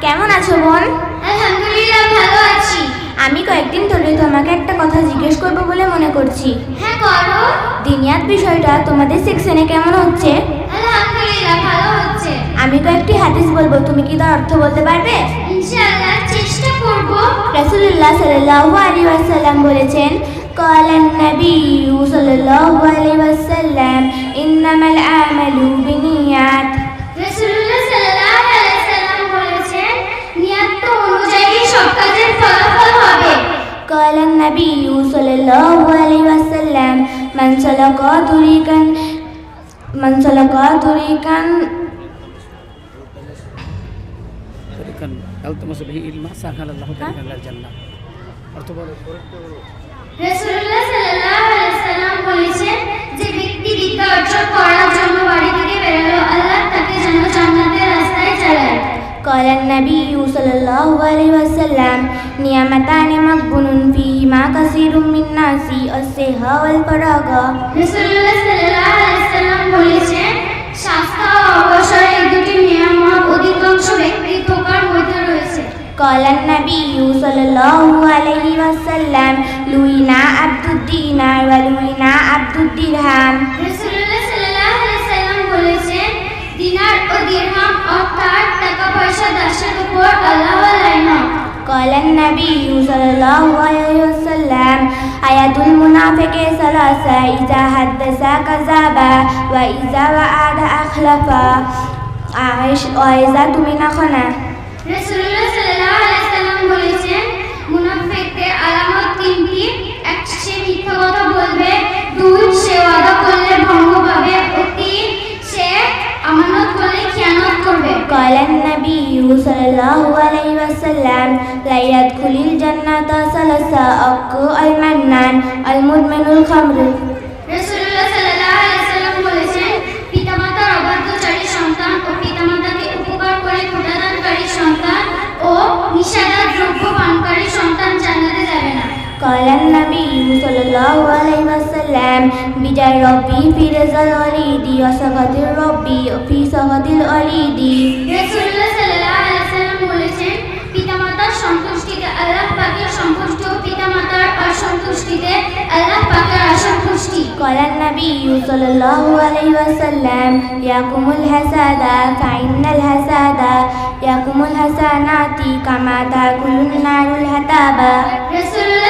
কেমন আছো বোন আলহামদুলিল্লাহ ভালো আছি আমি কয়েকদিন ধরে তোমাকে একটা কথা জিজ্ঞেস করবো বলে মনে করছি হ্যাঁ করো দিনিয়াত বিষয়টা তোমাদের সেকশনে কেমন হচ্ছে আলহামদুলিল্লাহ ভালো হচ্ছে আমি কয়েকটি হাদিস বলবো তুমি কি তার অর্থ বলতে পারবে ইনশাআল্লাহ চেষ্টা করব রাসূলুল্লাহ সাল্লাল্লাহু আলাইহি ওয়াসাল্লাম বলেছেন قال النبي صلى الله عليه وسلم إنما الأعمال النبي صلى الله عليه وسلم من سلك طريقا من سلك طريقا طريقا التمس به علما سهل الله طريقا الى الجنه رسول قال النبي صلى الله عليه وسلم نعمتان مغبون فيهما كثير من الناس الصحة والفراغ রাসূলুল্লাহ সাল্লাল্লাহু আলাইহি সাল্লাম বলেছেন স্বাস্থ্য ও অবসর এই দুটি নিয়ামত অধিকাংশ ব্যক্তির ঠোকার মধ্যে রয়েছে قال النبي صلى الله عليه وسلم لوينا عبد الدينار ولوينا عبد الدرهم রাসূলুল্লাহ সাল্লাল্লাহু আলাইহি সাল্লাম বলেছেন দিনার ও দিরহাম অর্থাৎ টাকা পয়সা قال النبي صلى الله عليه وسلم آيات المنافق ثلاثة إذا حدث كذب وإذا وعد أخلف عائش وإذا تمن خنا রাসূলুল্লাহ সাল্লাল্লাহু আলাইহি সাল্লাম বলেছেন মুনাফিকদের আলামত তিনটি এক সে মিথ্যা কথা বলবে দুই সে ওয়াদা করলে ভঙ্গ পাবে ও তিন সে আমানত করলে খেয়ানত করবে قال النبي صلى الله عليه وسلم لا يدخل الجنة ثلاثة أكو المنان المدمن الخمر রাসূলুল্লাহ সাল্লাল্লাহু আলাইহি সাল্লাম বলেছেন পিতামাতার অবাধ্যচারী সন্তান ও পিতামাতাকে উপকার করে ক্ষুধাদানকারী সন্তান ও নিষেধার দ্রব্য পানকারী সন্তান জান্নাতে যাবে না قال النبي صلى الله عليه وسلم بجاء ربي في رضا الوليد وسخط ربي في سخط الوليد রাসূলুল্লাহ সাল্লাল্লাহু قال النبي صلى الله عليه وسلم يقوم الحسادة فإن الحسادة يقوم الحسنات كما تأكل النار الحتابة رسول